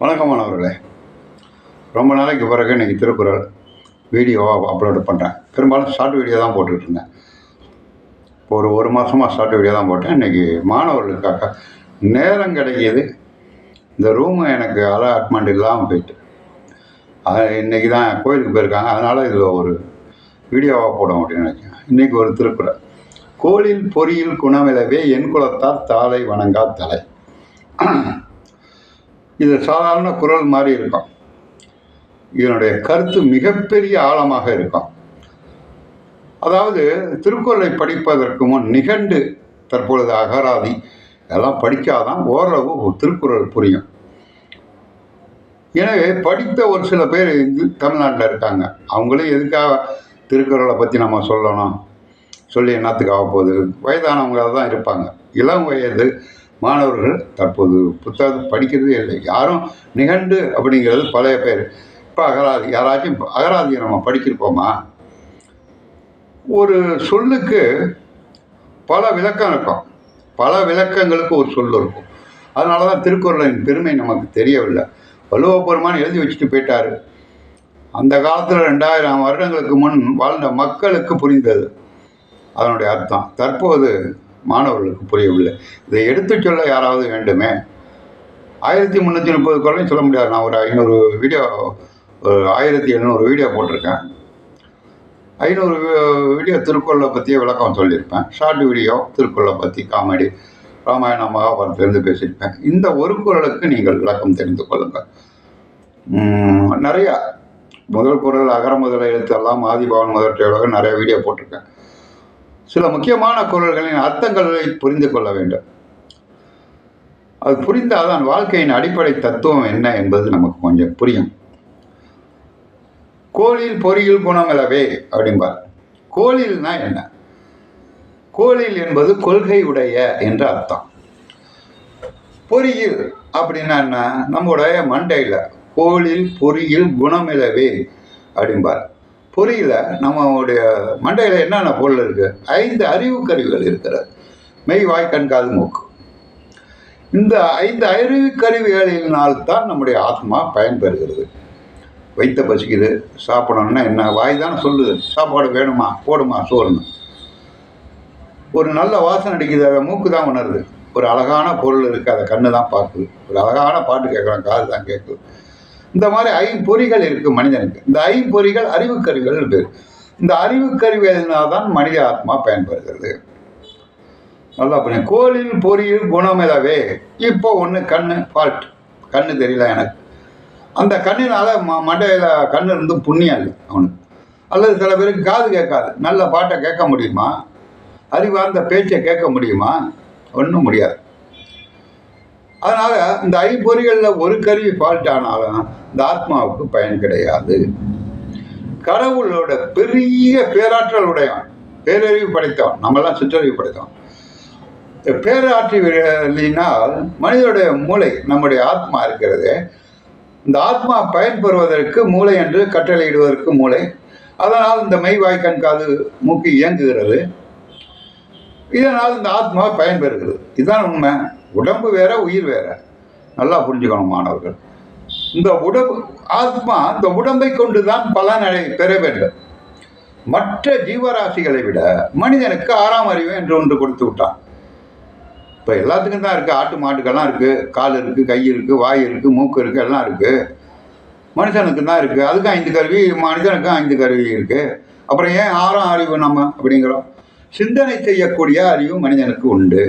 வணக்கம் மாணவர்களே ரொம்ப நாளைக்கு பிறகு இன்றைக்கி திருக்குறள் வீடியோவாக அப்லோடு பண்ணுறேன் பெரும்பாலும் ஷார்ட் வீடியோ தான் போட்டுக்கிட்டு இருந்தேன் இப்போ ஒரு ஒரு மாதமாக ஷார்ட் வீடியோ தான் போட்டேன். இன்றைக்கி மாணவர்களுக்காக நேரம் கிடைக்கிது. இந்த ரூமு எனக்கு அலாட்மெண்ட் இல்லாமல் போயிட்டு. அது இன்றைக்கி தான் கோயிலுக்கு போயிருக்காங்க. அதனால் இதில் ஒரு வீடியோவாக போடணும் அப்படின்னு நினைக்கிறேன். இன்றைக்கி ஒரு திருக்குறள். கோளில் பொறியில் குணமிலவே என் குலத்தால் தாளை வணங்கா தலை. இது சாதாரண குரல் மாதிரி இருக்கும். இதனுடைய கருத்து மிகப்பெரிய ஆழமாக இருக்கும். அதாவது திருக்குறளை படிப்பதற்கு முன் நிகண்டு தற்பொழுது அகராதி எல்லாம் படித்தாதான் ஓரளவு திருக்குறள் புரியும். எனவே படித்த ஒரு சில பேர் இங்கு தமிழ்நாட்டில் இருக்காங்க. அவங்களும் எதுக்காக திருக்குறளை பற்றி நம்ம சொல்லணும்? சொல்லி என்னத்துக்கு ஆக போகுது வயதானவங்க தான் இருப்பாங்க. இளம் வயது மாணவர்கள் தற்போது புத்தகம் படிக்கிறதே இல்லை. யாரும் நிகண்டு அப்படிங்கிறது பழைய பேர். இப்போ அகராதி யாராச்சும் இப்ப அகராதியை நம்ம படிச்சிருப்போமா? ஒரு சொல்லுக்கு பல விளக்கம் இருக்கும். பல விளக்கங்களுக்கு ஒரு சொல் இருக்கும். அதனால தான் திருக்குறளின் பெருமை நமக்கு தெரியவில்லை. வள்ளுவ எழுதி வச்சுட்டு போயிட்டாரு. அந்த காலத்தில் ரெண்டாயிரம் வருடங்களுக்கு முன் வாழ்ந்த மக்களுக்கு புரிந்தது. அதனுடைய அர்த்தம். தற்போது மாணவர்களுக்கு புரியவில்லை. இதை எடுத்துச் சொல்ல யாராவது வேண்டுமே? ஆயிரத்தி முந்நூற்றி முப்பது குரலையும் சொல்ல முடியாது. நான் ஒரு ஐநூறு வீடியோ ஒரு ஆயிரத்தி எழுநூறு வீடியோ போட்டிருக்கேன். ஐநூறு வீடியோ திருக்குறளை பற்றிய விளக்கம் சொல்லியிருப்பேன். ஷார்ட் வீடியோ திருக்குறளை பற்றி காமெடி ராமாயண மகாபாரத்திலிருந்து பேசியிருப்பேன். இந்த ஒரு குறளுக்கு நீங்கள் விளக்கம் தெரிந்து கொள்ளுங்கள். நிறையா முதல் குரல் அகர முதல எழுத்தெல்லாம் ஆதிபவன் முதற்றையோட நிறைய வீடியோ போட்டிருக்கேன். சில முக்கியமான குரல்களின் அர்த்தங்களை புரிந்து கொள்ள வேண்டும். அது புரிந்தால்தான் வாழ்க்கையின் அடிப்படை தத்துவம் என்ன என்பது நமக்கு கொஞ்சம் புரியும். கோளில் பொறியில் குணமிலவே அப்படிம்பார். கோழில்னா என்ன? கோழில் என்பது கொள்கை உடைய என்ற அர்த்தம். பொறியில் அப்படின்னா என்ன? நம்முடைய மண்டையில் கோளில் பொறியில் குணமிலவே அப்படிம்பார். பொறியில் நம்மளுடைய மண்டையில் என்னென்ன பொருள் இருக்குது ஐந்து அறிவு கருவிகள் இருக்கிறது. மெய் வாய் கண் காது மூக்கு. இந்த ஐந்து அறிவு கருவிகளினால்தான் நம்முடைய ஆத்மா பயன்பெறுகிறது. வைத்த பசிக்குது சாப்பிடணும்னா என்ன? வாய் தானே சொல்லுது. சாப்பாடு வேணுமா? போடுமா? சோறுன்னு. ஒரு நல்ல வாசனை அடிக்குது அதை மூக்கு தான் உணருது. ஒரு அழகான பொருள் இருக்குது அதை கண்ணு தான் பார்க்குது. ஒரு அழகான பாட்டு கேட்குறான் காது தான் கேட்குது. இந்த மாதிரி ஐம்பொறிகள் இருக்குது மனிதனுக்கு. இந்த ஐம்பொறிகள் அறிவுக்கருவிகள் பேர் இந்த அறிவுக்கருவினால் தான் மனித ஆத்மா பயன்படுகிறது? நல்லா புரியும் கோலில் பொறியில் குணமிலவே இப்போ ஒன்று கண்ணு ஃபால்ட் கண்ணு தெரியல எனக்கு. அந்த கண்ணினால் ம மண்டையில் கண்ணு இருந்து புண்ணியம் இல்லை அவனுக்கு. அல்லது சில பேருக்கு காது கேட்காது. நல்ல பாட்டை கேட்க முடியுமா? அறிவார்ந்த பேச்சை கேட்க முடியுமா? ஒன்றும் முடியாது. அதனால் இந்த ஐம்பொறிகளில் ஒரு கருவி ஃபால்ட் ஆனாலும் இந்த ஆத்மாவுக்கு பயன் கிடையாது. கடவுளோட பெரிய பேராற்றல் உடையவன். பேரறிவு படைத்தவன். நம்மெல்லாம் சுற்றறிவு படைத்தவன். இந்த மனிதனுடைய மூளை நம்முடைய ஆத்மா இருக்கிறது. இந்த ஆத்மா பயன்பெறுவதற்கு மூளை என்று கட்டளையிடுவதற்கு மூளை. அதனால் இந்த மெய் கண்காது மூக்கு இயங்குகிறது. இதனால் இந்த ஆத்மா பயன்பெறுகிறது. இதுதான் உண்மை. உடம்பு வேற உயிர் வேற. நல்லா புரிஞ்சுக்கணும் மாணவர்கள். இந்த உடம்பு ஆத்மா இந்த உடம்பை கொண்டு தான் பலனை பெற வேண்டும். மற்ற ஜீவராசிகளை விட மனிதனுக்கு ஆறாம் அறிவு என்று ஒன்று கொடுத்து விட்டான். இப்போ எல்லாத்துக்கும் தான் இருக்குது ஆட்டு மாட்டுக்கெல்லாம் இருக்குது கால் இருக்குது கை இருக்குது வாய் இருக்குது மூக்கு இருக்குது எல்லாம் இருக்குது மனுஷனுக்கு தான் இருக்குது அதுக்கும் ஐந்து கருவி மனிதனுக்கும் ஐந்து கருவி இருக்குது அப்புறம் ஏன் ஆறாம் அறிவு நம்ம அப்படிங்கிறோம்? சிந்தனை செய்யக்கூடிய அறிவு மனிதனுக்கு உண்டு.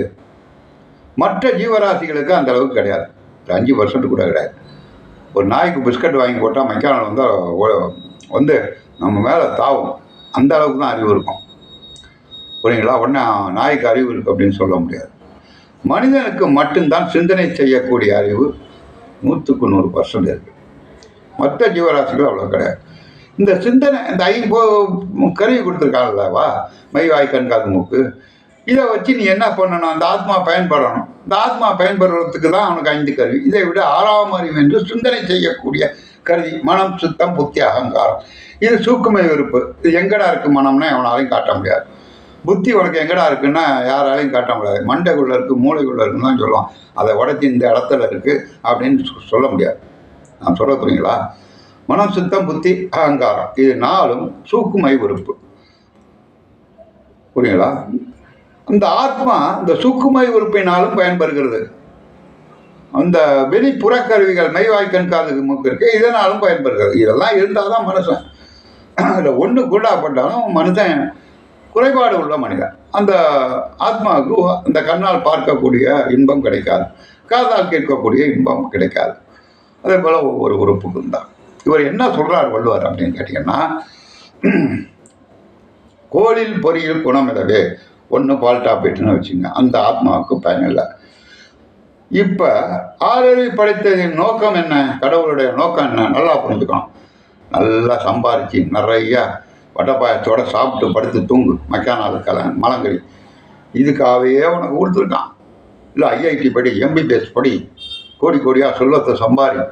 மற்ற ஜீவராசிகளுக்கு அந்த அளவுக்கு கிடையாது. ஒரு அஞ்சு பர்சன்ட் கூட கிடையாது. ஒரு நாய்க்கு பிஸ்கட் வாங்கி போட்டால் மைக்கானல் வந்து வந்து நம்ம மேலே தாவும். அந்த அளவுக்கு தான் அறிவு இருக்கும். புரியுங்களா? உடனே நாய்க்கு அறிவு இருக்குது அப்படின்னு சொல்ல முடியாது. மனிதனுக்கு மட்டும்தான் சிந்தனை செய்யக்கூடிய அறிவு நூற்றுக்கு நூறு பர்சன்ட் இருக்குது மற்ற ஜீவராசிகள் அவ்வளோ கிடையாது. இந்த சிந்தனை இந்த ஐம்போ கருவி கொடுத்துருக்காங்கல்லவா மை வாய் கண் காது மூக்கு இதை வச்சு நீ என்ன பண்ணணும்? அந்த ஆத்மா பயன்படணும். இந்த ஆத்மா பயன்படுறதுக்கு தான் அவனுக்கு ஐந்து கருவி. இதை விட ஆறாம் அறிவு என்று சிந்தனை செய்யக்கூடிய கருவி மனம் சுத்தம் புத்தி அகங்காரம். இது சூக்குமை விருப்பு இது எங்கடா இருக்கு மனம்னா எவனாலையும் காட்ட முடியாது. புத்தி உனக்கு எங்கடா இருக்குன்னா யாராலையும் காட்ட முடியாது. மண்டைக்குள்ள இருக்குது மூளைக்குள்ள இருக்குன்னு தான் சொல்லுவான். அதை உடச்சி இந்த இடத்துல இருக்குது அப்படின்னு சொ- சொல்ல முடியாது. நான் சொல்ல புரியுங்களா மனம் சுத்தம் புத்தி அகங்காரம். இது நாலும் சூக்குமை உறுப்பு புரியுங்களா அந்த ஆத்மா இந்த சூக்குமை உறுப்பினாலும் பயன்பெறுகிறது அந்த வெளிப்புற கருவிகள் மெய்வாய்க்கண் காதுக்கு மூக்கு இருக்கு இதனாலும் பயன்பெறுகிறது இதெல்லாம் இருந்தால் தான் மனுஷன் அதில் ஒன்று கூடாப்பட்டாலும் மனுஷன் குறைபாடு உள்ள மனிதன். அந்த ஆத்மாவுக்கு அந்த கண்ணால் பார்க்கக்கூடிய இன்பம் கிடைக்காது. காதால் கேட்கக்கூடிய இன்பம் கிடைக்காது. அதே போல் ஒவ்வொரு உறுப்புக்கும் தான். இவர் என்ன சொல்கிறார் வள்ளுவர் அப்படின்னு கேட்டிங்கன்னா கோளில் பொறியில் குணமிடவே ஒன்று ஃபால்ட்டாக டாப்பிட்டுன்னு வச்சுங்க அந்த ஆத்மாவுக்கு பயனில்லை இப்போ ஆறறிவு படைத்ததின் நோக்கம் என்ன? கடவுளுடைய நோக்கம் என்ன? நல்லா புரிஞ்சுக்கணும். நல்லா சம்பாரிச்சு நிறையா வடப்பாயத்தோட சாப்பிட்டு படுத்து தூங்கு. மக்கானால் கல மலங்கடி இதுக்காகவே உனக்கு கொடுத்துருக்கான். இல்லை ஐஐடி படி எம்பிபிஎஸ் படி கோடி கோடியாக சொல்லத்தை சம்பாரி.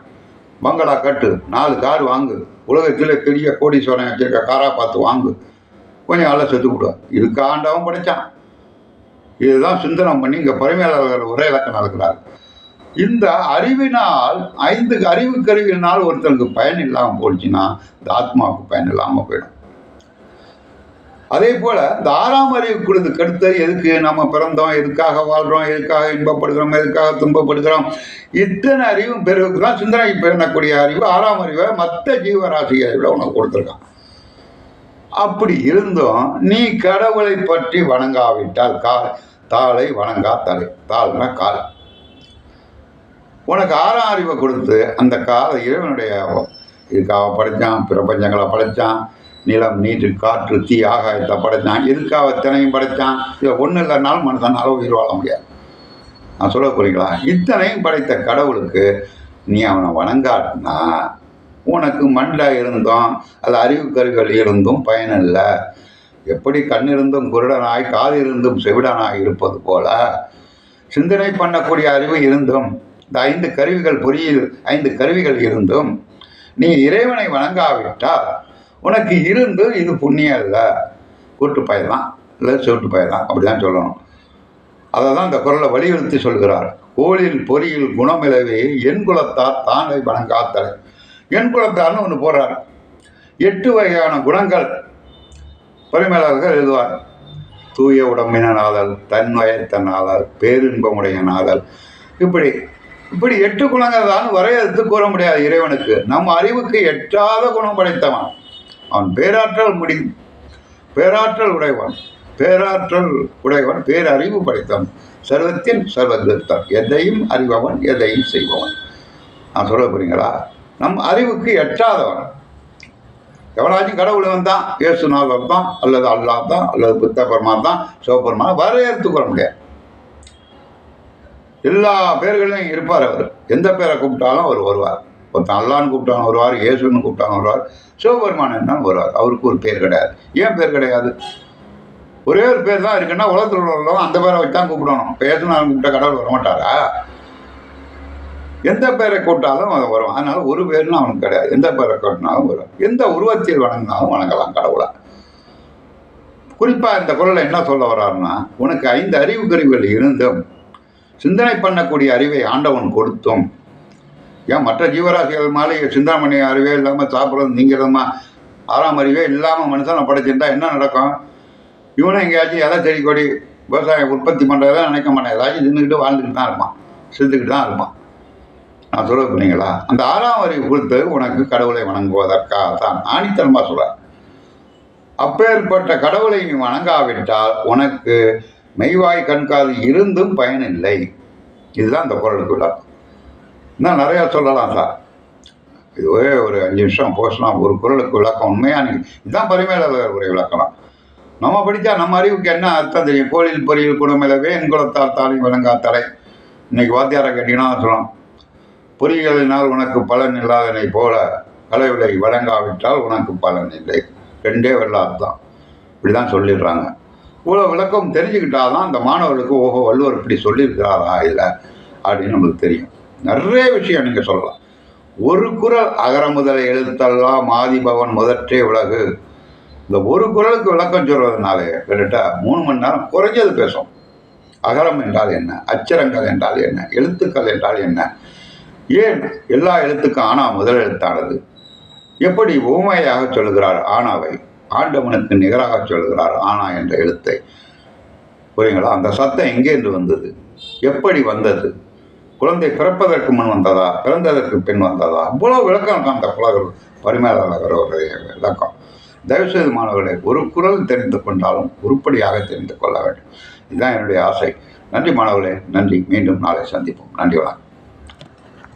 பங்களா கட்டு நாலு கார் வாங்கு. உலகத்தில் பெரிய கோடீஸ்வரன் வச்சிருக்க காராக பார்த்து வாங்கு. கொஞ்சம் நல்லா செத்து விடுவார் இதுக்கு ஆண்டவன் இதுதான் சிந்தனம் பண்ணி இங்கே பரிமையாளர்கள் ஒரே இலக்கம் நடக்கிறார் இந்த அறிவினால் ஐந்து அறிவு கருவியினால் ஒருத்தனுக்கு பயன் இல்லாமல் போச்சுன்னா இந்த ஆத்மாவுக்கு பயன் இல்லாமல் போயிடும். அதே போல் இந்த ஆறாம் அறிவு கொடுத்து அடுத்து எதுக்கு நம்ம பிறந்தோம் எதுக்காக வாழ்கிறோம் எதுக்காக இன்பப்படுகிறோம் எதுக்காக துன்பப்படுகிறோம்? இத்தனை அறிவும் பிறகு தான் சிந்தனை பெறக்கூடிய அறிவு ஆறாம் அறிவை மற்ற ஜீவராசி அறிவில் உனக்கு கொடுத்துருக்கான். அப்படி இருந்தும் நீ கடவுளை பற்றி வணங்காவிட்டால் கால் தாளை வணங்கா தலை தாள்னா கால். உனக்கு ஆறாம் அறிவை கொடுத்து அந்த காலை இறைவனுடைய இதுக்காக படைத்தான் பிரபஞ்சங்களை படைத்தான் நிலம் நீர் காற்று தீ ஆகாயத்தை படைத்தான் எதுக்காக இத்தனையும் படைத்தான் இதை ஒன்றும் இல்லைனாலும் மனுஷனால உயிர் வாழ முடியாது. நான் சொல்ல புரியுங்களா இத்தனையும் படைத்த கடவுளுக்கு நீ அவனை வணங்காட்டினா உனக்கு மண்டை இருந்தும் அது அறிவு கருகள் இருந்தும் பயனில்லை. எப்படி கண் இருந்தும் குருடனாய் காது இருந்தும் செவிடனாய் இருப்பது போல சிந்தனை பண்ணக்கூடிய அறிவு இருந்தும் இந்த ஐந்து கருவிகள் பொறியில் ஐந்து கருவிகள் இருந்தும் நீ இறைவனை வணங்காவிட்டால் உனக்கு இருந்து இது புண்ணியம் இல்லை கூட்டு பயதான் இல்லை செவிட்டு பயதான் அப்படி தான் சொல்லணும். அதை தான் இந்த குரலை வலியுறுத்தி சொல்கிறார். கோளில் பொறியில் குணமிலவே என் குலத்தார் தானை வணங்காத்தலை. என் குலத்தார்னு ஒன்று போடுறார். எட்டு வகையான குணங்கள் பரிமேலர்கள் எழுதுவார். தூய உடம்பின ஆதல் தன்வயத்தன் ஆதல் பேரின்பமுடைய ஆதல் இப்படி இப்படி எட்டு குணங்கள் தான் வரையறுத்து கூற முடியாது இறைவனுக்கு. நம் அறிவுக்கு எட்டாத குணம் படைத்தவன். அவன் பேராற்றல் முடி பேராற்றல் உடையவன். பேராற்றல் உடையவன் பேரறிவு படைத்தவன். சர்வத்தின் சர்வகிருத்தன் எதையும் அறிபவன் எதையும் செய்பவன். நான் சொல்ல போறீங்களா நம் அறிவுக்கு எட்டாதவன். எவனாச்சும் கடவுள் வந்தான் இயேசுநாதர் தான் அல்லது அல்லாஹ் தான் அல்லது புத்த பரமா தான் சிவபெருமா வரையறுத்து கொள்ள முடியாது. எல்லா பேர்களையும் இருப்பார் அவர். எந்த பேரை கூப்பிட்டாலும் அவர் வருவார். ஒருத்தன் அல்லான்னு கூப்பிட்டாலும் வருவார் இயேசுன்னு கூப்பிட்டாலும் வருவார் சிவபெருமான் என்னன்னு வருவார். அவருக்கு ஒரு பேர் கிடையாது. ஏன் பேர் கிடையாது? ஒரே ஒரு பேர் தான் இருக்குன்னா உலகத்தில் உள்ளவங்க அந்த பேரை வச்சு தான் கூப்பிடணும். இப்போ இயேசுநாதன் கூப்பிட்ட கடவுள் வரமாட்டாரா? எந்த பேரை கூட்டாலும் அவன் வரும். அதனால ஒரு பேர்னு அவனுக்கு கிடையாது. எந்த பேரை கூட்டினாலும் வரும். எந்த உருவத்தில் வணங்கினாலும் வணங்கலாம் கடவுளை. குறிப்பாக இந்த குரலை என்ன சொல்ல வர்றாருன்னா உனக்கு ஐந்து அறிவு கருவிகள் இருந்தும் சிந்தனை பண்ணக்கூடிய அறிவை ஆண்டவன் கொடுத்தும். ஏன் மற்ற ஜீவராசிகள் மாதிரி சிந்தனை பண்ணிய அறிவே இல்லாமல் சாப்பிட்றது நீங்கிறதுமா ஆறாம் அறிவே இல்லாமல் மனுஷனை படைச்சிருந்தா என்ன நடக்கும்? இவனும் எங்கேயாச்சும் எதை செடி கொடி விவசாயம் உற்பத்தி பண்ணுறதெல்லாம் நினைக்க மாட்டேன். ஏதாச்சும் தின்னுக்கிட்டு வாழ்ந்துக்கிட்டு தான் இருப்பான். செத்துக்கிட்டு தான் இருப்பான். நான் சொல்ல போனீங்களா அந்த ஆறாம் அறிவு கொடுத்து உனக்கு கடவுளை வணங்குவதற்காக தான் ஆணித்தனமாக சொல்கிறேன் அப்பேற்பட்ட கடவுளை நீ வணங்காவிட்டால் உனக்கு மெய்வாய் கண்காது இருந்தும் பயனில்லை. இதுதான் இந்த குரலுக்கு விழா இன்னும் நிறையா சொல்லலாம் சார். இதுவே ஒரு அஞ்சு நிமிஷம் போசலாம் ஒரு குரலுக்கு விளக்கம். உண்மையாக நீ இதுதான் பரிமையாளர் உரை விளக்கலாம் நம்ம படித்தா நம்ம அறிவுக்கு என்ன அர்த்தம் தெரியும்? கோழில் பொறியில் குணமிலவே என் குலத்தால் தாலி விளங்கா தலை இன்னைக்கு வாத்தியாரை கேட்டீங்கன்னா சொல்லலாம். பொறிகளினால் உனக்கு பலன் இல்லாதனை போல கலைவிலை வழங்காவிட்டால் உனக்கு பலன் இல்லை. ரெண்டே வரல தான். இப்படி தான் சொல்லிடுறாங்க. இவ்வளோ விளக்கம் தெரிஞ்சுக்கிட்டாதான் அந்த மாணவர்களுக்கு ஓஹோ வள்ளுவர் இப்படி சொல்லியிருக்கிறாரா இல்லை அப்படின்னு நம்மளுக்கு தெரியும். நிறைய விஷயம் நீங்கள் சொல்லலாம். ஒரு குரல் அகர முதல எழுத்தெல்லாம் ஆதிபவன் முதற்றே உலகு. இந்த ஒரு குரலுக்கு விளக்கம் சொல்வதனாலே கிட்டத்தட்ட மூணு மணி நேரம் குறைஞ்சது பேசும். அகரம் என்றால் என்ன? அச்சரங்கள் என்றால் என்ன? எழுத்துக்கள் என்றால் என்ன? ஏன் எல்லா எழுத்துக்கும் ஆனா முதல் எழுத்தானது? எப்படி ஊமையாக சொல்கிறார் ஆனாவை? ஆண்டவனுக்கு நிகராக சொல்கிறார் ஆனா என்ற எழுத்தை. புரியுங்களா? அந்த சத்தம் எங்கேருந்து வந்தது? எப்படி வந்தது? குழந்தை பிறப்பதற்கு முன் வந்ததா? பிறந்ததற்கு பின் வந்ததா? இவ்வளோ விளக்கம் அந்த புலகர் அவருடைய விளக்கம். தயவுசெய்து மாணவர்களை ஒரு குரல் தெரிந்து கொண்டாலும் உருப்படியாக தெரிந்து கொள்ள வேண்டும். இதுதான் என்னுடைய ஆசை. நன்றி மாணவர்களே நன்றி. மீண்டும் நாளை சந்திப்போம். நன்றி வணக்கம்.